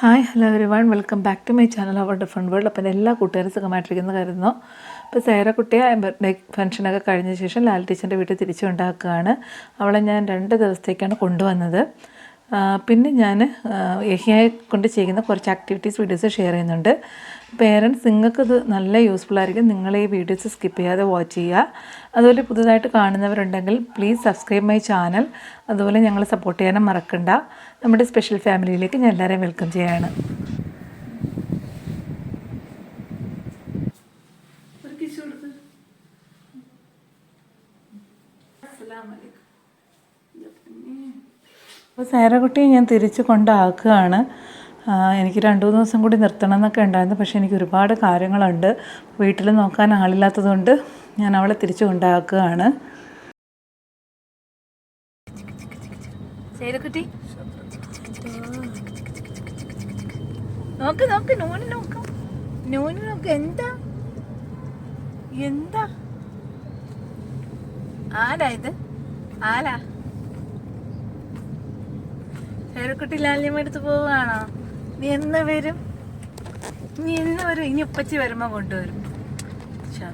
Hi hello every one welcome back to my channel our different world അപ്പം എല്ലാ കൂട്ടുകാരും സുഖമായിട്ടിരിക്കുന്നു കരുതുന്നു. അപ്പോൾ സേറക്കുട്ടിയെ ബർത്ത്ഡേ ഫംഗ്ഷനൊക്കെ കഴിഞ്ഞ ശേഷം ലാൽ ടീച്ചറിന്റെ വീട്ടിൽ തിരിച്ചു കൊണ്ടാക്കുകയാണ് അവളെ ഞാൻ രണ്ട് ദിവസത്തേക്കാണ് കൊണ്ടുവന്നത്. പിന്നെ ഞാൻ യഹിയെ കൊണ്ട് ചെയ്യുന്ന കുറച്ച് ആക്ടിവിറ്റീസ് വീഡിയോസ് ഷെയർ ചെയ്യുന്നുണ്ട്. പേരൻസ് നിങ്ങൾക്ക് ഇത് നല്ല യൂസ്ഫുൾ ആയിരിക്കും. നിങ്ങൾ ഈ വീഡിയോസ് സ്കിപ്പ് ചെയ്യാതെ വാച്ച് ചെയ്യുക. അതുപോലെ പുതുതായിട്ട് കാണുന്നവരുണ്ടെങ്കിൽ പ്ലീസ് സബ്സ്ക്രൈബ് മൈ ചാനൽ അതുപോലെ ഞങ്ങളെ സപ്പോർട്ട് ചെയ്യാനും മറക്കണ്ട. നമ്മുടെ സ്പെഷ്യൽ ഫാമിലിയിലേക്ക് ഞാൻ എല്ലാവരെയും വെൽക്കം ചെയ്യാണ്. അപ്പോൾ സേരക്കുട്ടിയെ ഞാൻ തിരിച്ച് കൊണ്ടാക്കുകയാണ്. എനിക്ക് രണ്ട് മൂന്ന് ദിവസം കൂടി നിർത്തണം എന്നൊക്കെ ഉണ്ടായിരുന്നു. പക്ഷേ എനിക്ക് ഒരുപാട് കാര്യങ്ങളുണ്ട്. വീട്ടിൽ നോക്കാൻ ആളില്ലാത്തതുകൊണ്ട് ഞാൻ അവളെ തിരിച്ചു കൊണ്ടാക്കുകയാണ്. നോക്ക് നോക്ക് നൂന് നോക്ക്. നൂന് നോക്ക്. എന്താ? എന്താ? ആരാ ഇത്? ആരാ? പേരക്കുട്ടി ലാല്യം എടുത്ത് പോവുകയാണോ? നീ എന്ന് വരും? നീ എന്ന് വരും ഇനി ഉപ്പച്ചി വരുമ്പോ കൊണ്ടുവരും. ഇൻഷാ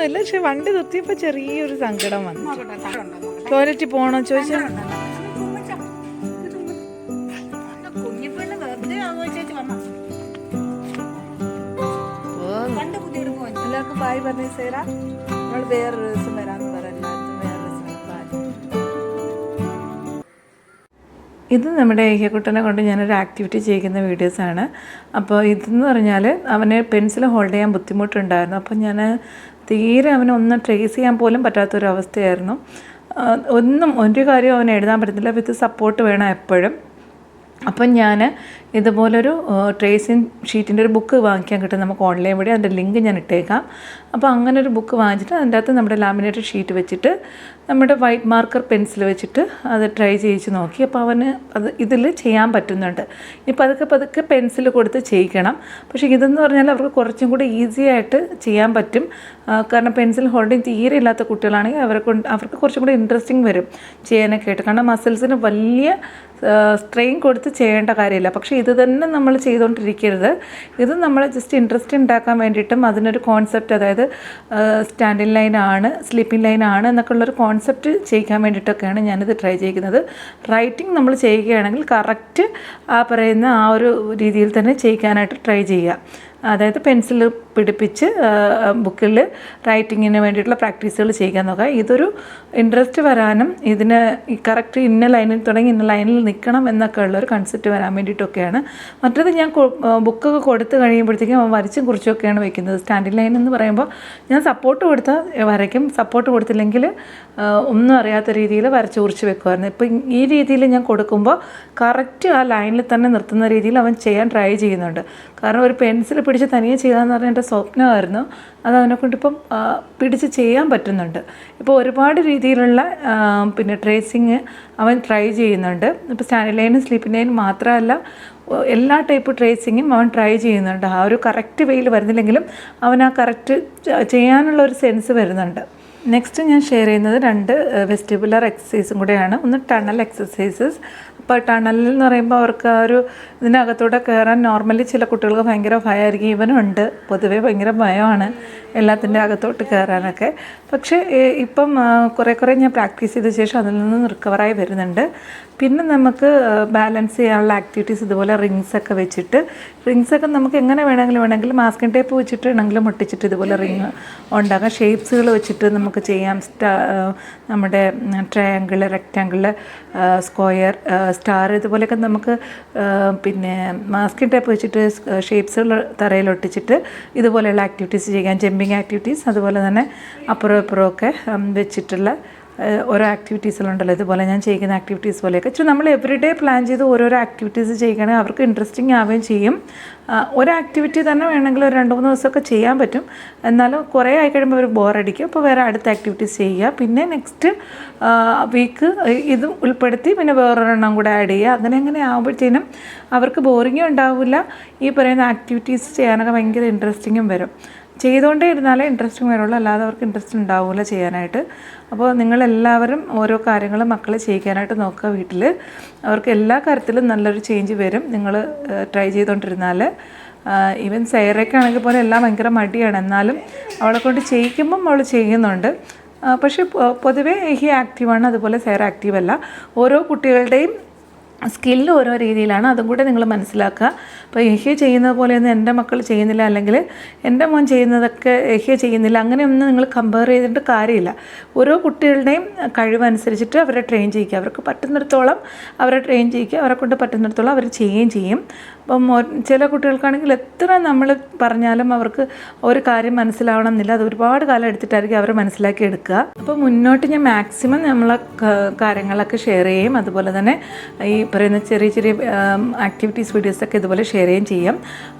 പിണക്കൊന്നുമില്ല പക്ഷെ വണ്ടി നിർത്തിയപ്പോ ചെറിയൊരു സങ്കടം വന്നു. ടോയ്ലറ്റിൽ പോണോ ചോദിച്ചാൽ എല്ലാവർക്കും നമ്മൾ ഇത് നമ്മുടെ ഏഹ്യക്കുട്ടനെ കൊണ്ട് ഞാനൊരു ആക്ടിവിറ്റി ചെയ്യിക്കുന്ന വീഡിയോസാണ് അപ്പോൾ ഇതെന്ന് പറഞ്ഞാൽ അവന് പെൻസിൽ ഹോൾഡ് ചെയ്യാൻ ബുദ്ധിമുട്ടുണ്ടായിരുന്നു. അപ്പോൾ ഞാൻ തീരെ അവനെ ഒന്ന് ട്രേസ് ചെയ്യാൻ പോലും പറ്റാത്തൊരവസ്ഥയായിരുന്നു. ഒന്നും ഒരു കാര്യവും അവന് എഴുതാൻ പറ്റത്തില്ല. വിത്ത് സപ്പോർട്ട് വേണം എപ്പോഴും. അപ്പം ഞാൻ ഇതുപോലൊരു ട്രേസിങ് ഷീറ്റിന്റെ ഒരു ബുക്ക് വാങ്ങിക്കാൻ കിട്ടും. നമുക്ക് ഓൺലൈൻ വഴി അതിന്റെ ലിങ്ക് ഞാൻ ഇട്ടേക്കാം. അപ്പോൾ അങ്ങനെ ഒരു ബുക്ക് വാങ്ങിച്ചിട്ട് അതിന്റെ അകത്ത് നമ്മുടെ ലാമിനേറ്റഡ് ഷീറ്റ് വെച്ചിട്ട് നമ്മുടെ വൈറ്റ് മാർക്കർ പെൻസിൽ വെച്ചിട്ട് അത് ട്രൈ ചെയ്യിച്ച് നോക്കി. അപ്പോൾ അവന് അത് ഇതിൽ ചെയ്യാൻ പറ്റുന്നുണ്ട്. ഇനി പതുക്കെ പതുക്കെ പെൻസിൽ കൊടുത്ത് ചെയ്യിക്കണം. പക്ഷേ ഇതെന്ന് പറഞ്ഞാൽ അവർക്ക് കുറച്ചും കൂടി ഈസി ആയിട്ട് ചെയ്യാൻ പറ്റും. കാരണം പെൻസിൽ ഹോൾഡിങ് തീരെ ഇല്ലാത്ത കുട്ടികളാണെങ്കിൽ അവരെ കൊണ്ട് അവർക്ക് കുറച്ചും കൂടി ഇൻട്രസ്റ്റിംഗ് വരും. ചെയ്യാനൊക്കെ ആയിട്ട്. കാരണം മസിൽസിന് വലിയ സ്ട്രെയിൻ കൊടുത്ത് ചെയ്യേണ്ട കാര്യമില്ല. പക്ഷേ ഇത് തന്നെ നമ്മൾ ചെയ്തുകൊണ്ടിരിക്കരുത്. ഇത് നമ്മൾ ജസ്റ്റ് ഇൻട്രസ്റ്റ് ഉണ്ടാക്കാൻ വേണ്ടിയിട്ടും അതിനൊരു കോൺസെപ്റ്റ് അതായത് സ്റ്റാൻഡിങ് ലൈൻ ആണ് സ്ലീപ്പിംഗ് ലൈൻ ആണ് എന്നൊക്കെ ഉള്ളൊരു കോൺസെപ്റ്റ് ചെയ്യിക്കാൻ വേണ്ടിയിട്ടൊക്കെയാണ് ഞാനിത് ട്രൈ ചെയ്യുന്നത് റൈറ്റിംഗ് നമ്മൾ ചെയ്യുകയാണെങ്കിൽ കറക്റ്റ് ആ പറയുന്ന ആ ഒരു രീതിയിൽ തന്നെ ചെയ്യിക്കാനായിട്ട് ട്രൈ ചെയ്യുക. അതായത് പെൻസിൽ പിടിപ്പിച്ച് ബുക്കിൽ റൈറ്റിങ്ങിന് വേണ്ടിയിട്ടുള്ള പ്രാക്ടീസുകൾ ചെയ്യാൻ നോക്കുക ഇതൊരു ഇൻട്രസ്റ്റ് വരാനും ഇതിന് കറക്റ്റ് ഇന്ന ലൈനിൽ തുടങ്ങി ഇന്ന ലൈനിൽ നിൽക്കണം എന്നൊക്കെ ഉള്ളൊരു കൺസെപ്റ്റ് വരാൻ വേണ്ടിയിട്ടൊക്കെയാണ്. മറ്റേത് ഞാൻ ബുക്കൊക്കെ കൊടുത്തു കഴിയുമ്പോഴത്തേക്കും അവൻ വരച്ചും കുറിച്ചൊക്കെയാണ് വെക്കുന്നത്. സ്റ്റാൻഡിങ് ലൈൻ എന്ന് പറയുമ്പോൾ ഞാൻ സപ്പോർട്ട് കൊടുത്താൽ വരയ്ക്കും. സപ്പോർട്ട് കൊടുത്തില്ലെങ്കിൽ ഒന്നും അറിയാത്ത രീതിയിൽ വരച്ച് കുറിച്ച് വെക്കുമായിരുന്നു. ഇപ്പം ഈ രീതിയിൽ ഞാൻ കൊടുക്കുമ്പോൾ കറക്റ്റ് ആ ലൈനിൽ തന്നെ നിർത്തുന്ന രീതിയിൽ അവൻ ചെയ്യാൻ ട്രൈ ചെയ്യുന്നുണ്ട്. കാരണം ഒരു പെൻസിൽ പിടിച്ച് തനിയെ ചെയ്യാന്ന് പറഞ്ഞ എന്റെ സ്വപ്നമായിരുന്നു. അത് അവനെ കൊണ്ടിപ്പം പിടിച്ച് ചെയ്യാൻ പറ്റുന്നുണ്ട്. ഇപ്പോൾ ഒരുപാട് രീതിയിലുള്ള പിന്നെ ട്രേസിങ് അവൻ ട്രൈ ചെയ്യുന്നുണ്ട്. ഇപ്പോൾ സ്റ്റാൻഡ് ലൈനും സ്ലീപ്പിംഗ് ലൈനും മാത്രമല്ല എല്ലാ ടൈപ്പ് ട്രേസിങ്ങും അവൻ ട്രൈ ചെയ്യുന്നുണ്ട്. ആ ഒരു കറക്റ്റ് വെയിൽ വരുന്നില്ലെങ്കിലും അവൻ ആ കറക്റ്റ് ചെയ്യാനുള്ള ഒരു സെൻസ് വരുന്നുണ്ട്. നെക്സ്റ്റ് ഞാൻ ഷെയർ ചെയ്യുന്നത് രണ്ട് വെസ്റ്റിബുലർ എക്സസൈസും കൂടെയാണ്. ഒന്ന് ടണൽ എക്സസൈസസ് അപ്പോൾ ടണലിൽ എന്ന് പറയുമ്പോൾ അവർക്ക് ആ ഒരു ഇതിനകത്തൂടെ കയറാൻ നോർമലി ചില കുട്ടികൾക്ക് ഭയങ്കര ഭയമായിരിക്കും ഇവനും ഉണ്ട്. പൊതുവേ ഭയങ്കര ഭയമാണ് എല്ലാത്തിന്റെ അകത്തോട്ട് കയറാനൊക്കെ പക്ഷേ ഇപ്പം കുറേ കുറേ ഞാൻ പ്രാക്ടീസ് ചെയ്ത ശേഷം അതിൽ നിന്ന് റിക്കവറായി വരുന്നുണ്ട്. പിന്നെ നമുക്ക് ബാലൻസ് ചെയ്യാനുള്ള ആക്ടിവിറ്റീസ് ഇതുപോലെ റിങ്സ് ഒക്കെ വെച്ചിട്ട് റിങ്സ് ഒക്കെ നമുക്ക് എങ്ങനെ വേണമെങ്കിലും വേണമെങ്കിൽ മാസ്കിൻ ടേപ്പ് വെച്ചിട്ട് വേണമെങ്കിലും ഒട്ടിച്ചിട്ട് ഇതുപോലെ റിങ് ഉണ്ടാക്കാം. ഷേപ്സുകൾ വെച്ചിട്ട് നമുക്ക് ചെയ്യാം. സ്റ്റാ നമ്മുടെ ട്രയാങ്കിൾ റെക്റ്റാങ്കിൾ സ്ക്വയർ സ്റ്റാർ ഇതുപോലെയൊക്കെ നമുക്ക് പിന്നെ മാസ്കിൻ ടേപ്പ് വെച്ചിട്ട് ഷേപ്സുകൾ തറയിൽ ഒട്ടിച്ചിട്ട് ഇതുപോലെയുള്ള ആക്ടിവിറ്റീസ് ചെയ്യാം. ജമ്പിങ് ആക്ടിവിറ്റീസ് അതുപോലെ തന്നെ അപ്പുറം ഇപ്പുറമൊക്കെ വെച്ചിട്ടുള്ള ഓരോ ആക്ടിവിറ്റീസിലുണ്ടല്ലോ ഇതുപോലെ ഞാൻ ചെയ്യുന്ന ആക്ടിവിറ്റീസ് പോലെയൊക്കെ. ഇച്ചിരി നമ്മൾ എവറി ഡേ പ്ലാൻ ചെയ്ത് ഓരോരോ ആക്ടിവിറ്റീസ് ചെയ്യുകയാണെങ്കിൽ അവർക്ക് ഇൻട്രസ്റ്റിംഗ് ആവുകയും ചെയ്യും. ഒരു ആക്ടിവിറ്റി തന്നെ വേണമെങ്കിൽ ഒരു രണ്ട് മൂന്ന് ദിവസമൊക്കെ ചെയ്യാൻ പറ്റും. എന്നാലും കുറേ ആയി കഴിയുമ്പോൾ അവർ ബോറടിക്കും അപ്പോൾ വേറെ അടുത്ത ആക്ടിവിറ്റീസ് ചെയ്യുക. പിന്നെ നെക്സ്റ്റ് വീക്ക് ഇത് ഉൾപ്പെടുത്തി പിന്നെ വേറൊരെണ്ണം കൂടെ ആഡ് ചെയ്യുക. അങ്ങനെ അങ്ങനെ ആകുമ്പോഴത്തേനും അവർക്ക് ബോറിങ്ങും ഉണ്ടാവില്ല. ഈ പറയുന്ന ആക്ടിവിറ്റീസ് ചെയ്യാനൊക്കെ ഭയങ്കര ഇൻട്രസ്റ്റിങ്ങും വരും. ചെയ്തുകൊണ്ടേ ഇരുന്നാലേ ഇൻട്രസ്റ്റിംഗ് വരുള്ളൂ. അല്ലാതെ അവർക്ക് ഇൻട്രസ്റ്റ് ഉണ്ടാവില്ല ചെയ്യാനായിട്ട്. അപ്പോൾ നിങ്ങളെല്ലാവരും ഓരോ കാര്യങ്ങളും മക്കളെ ചെയ്യിക്കാനായിട്ട് നോക്കുക വീട്ടിൽ അവർക്ക് എല്ലാ കാര്യത്തിലും നല്ലൊരു ചേഞ്ച് വരും. നിങ്ങൾ ട്രൈ ചെയ്തുകൊണ്ടിരുന്നാൽ ഈവൻ സൈറയ്ക്കാണെങ്കിൽ പോലും എല്ലാം ഭയങ്കര മടിയാണ്. എന്നാലും അവളെ കൊണ്ട് ചെയ്യിക്കുമ്പം അവൾ ചെയ്യുന്നുണ്ട്. പക്ഷേ പൊതുവേ ഹി ആക്റ്റീവാണ് അതുപോലെ സൈറ ആക്റ്റീവല്ല ഓരോ കുട്ടികളുടെയും സ്കില്ല് ഓരോ രീതിയിലാണ്. അതും കൂടെ നിങ്ങൾ മനസ്സിലാക്കുക. അപ്പോൾ എഹ്യ ചെയ്യുന്നത് പോലെയൊന്നും എന്റെ മക്കൾ ചെയ്യുന്നില്ല. അല്ലെങ്കിൽ എന്റെ മോൻ ചെയ്യുന്നതൊക്കെ എഹ്യ ചെയ്യുന്നില്ല. അങ്ങനെയൊന്നും നിങ്ങൾ കമ്പയർ ചെയ്തിട്ട് കാര്യമില്ല. ഓരോ കുട്ടികളുടെയും കഴിവനുസരിച്ചിട്ട് അവരെ ട്രെയിൻ ചെയ്യിക്കുക. അവർക്ക് പറ്റുന്നിടത്തോളം അവരെ ട്രെയിൻ ചെയ്യിക്കുക. അവരെ കൊണ്ട് പറ്റുന്നിടത്തോളം അവർ ചെയ്യുകയും ചെയ്യും. അപ്പം ചില കുട്ടികൾക്കാണെങ്കിൽ എത്ര നമ്മൾ പറഞ്ഞാലും അവർക്ക് ഒരു കാര്യം മനസ്സിലാവണം എന്നില്ല. അത് ഒരുപാട് കാലം എടുത്തിട്ടായിരിക്കും അവർ മനസ്സിലാക്കി എടുക്കുക. അപ്പോൾ മുന്നോട്ട് ഞാൻ മാക്സിമം നമ്മളെ കാര്യങ്ങളൊക്കെ ഷെയർ ചെയ്യും അതുപോലെ തന്നെ ഈ പറയുന്ന ചെറിയ ചെറിയ ആക്ടിവിറ്റീസ് വീഡിയോസൊക്കെ ഇതുപോലെ ഷെയർ ചെയ്യുകയും ചെയ്യും.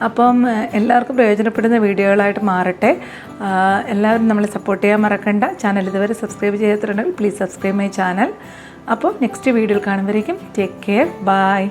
അപ്പം എല്ലാവർക്കും പ്രയോജനപ്പെടുന്ന വീഡിയോകളായിട്ട് മാറട്ടെ. എല്ലാവരും നമ്മളെ സപ്പോർട്ട് ചെയ്യാൻ മറക്കണ്ട. ചാനൽ ഇതുവരെ സബ്സ്ക്രൈബ് ചെയ്യാത്തിട്ടുണ്ടെങ്കിൽ പ്ലീസ് സബ്സ്ക്രൈബ് മൈ ചാനൽ അപ്പോൾ നെക്സ്റ്റ് വീഡിയോയിൽ കാണുമ്പോഴേക്കും ടേക്ക് കെയർ ബൈ